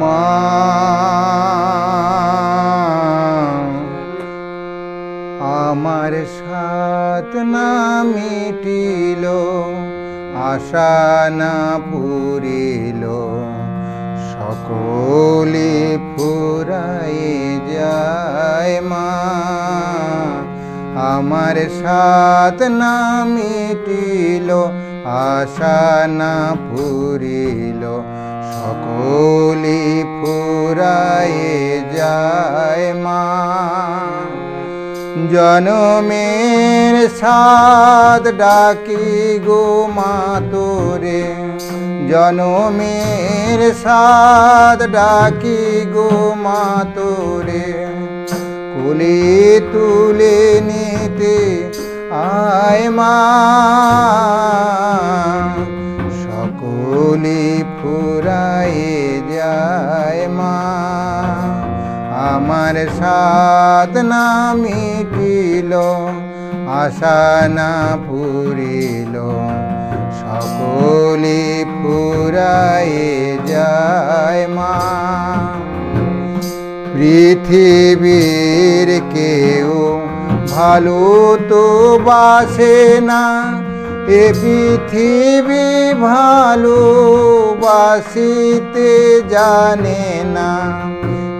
মা, আমার সাত না মিটিল, আশা না পুরিল, সকলে ফুরায়ে যায় মা, আমার সাত না মিটিল, আশা না পুরিল, সকলে জনমের সাদ ডাকি গো মা তোরে। জনমের সাদ ডাকি গো মা তোরে। কুলে তুলে নিতে আয় মা আমার সাত না মিটিল আশা না পুরিল। সকলে ফুরায়ে যায় মা। পৃথিবীর কেউ ভালো তো বাসে না, এ পৃথিবী ভালো বাসিতে জানে না।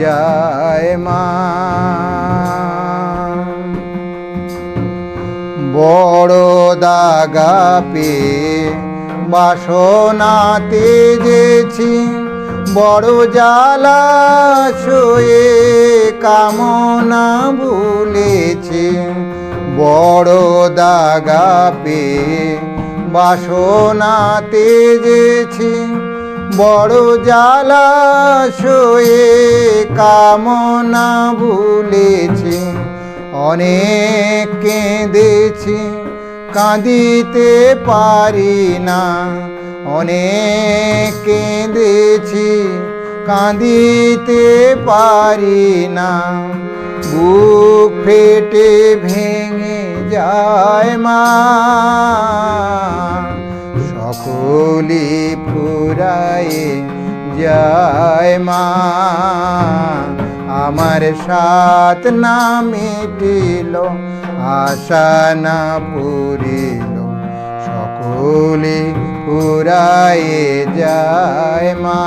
যায় মা। বড় দাগা পেয়ে বাসনাতে যেছি বড় জ্বালা শোয়ে কামনা ভুলেছে। বড় দাগা পেয়ে বাসনাতে যেছি বড় জ্বালা শোয়ে কামনা ভুলেছি, অনেক কেঁদেছি, কাঁদিতে পারি না, অনেক কেঁদেছি, কাঁদিতে পারি না। বুক ফেটে ভেঙে যায় মা, সকলে মা আমার সাত না মিটিল আশা না পুরিল সকলে ফুরায়ে যায় মা।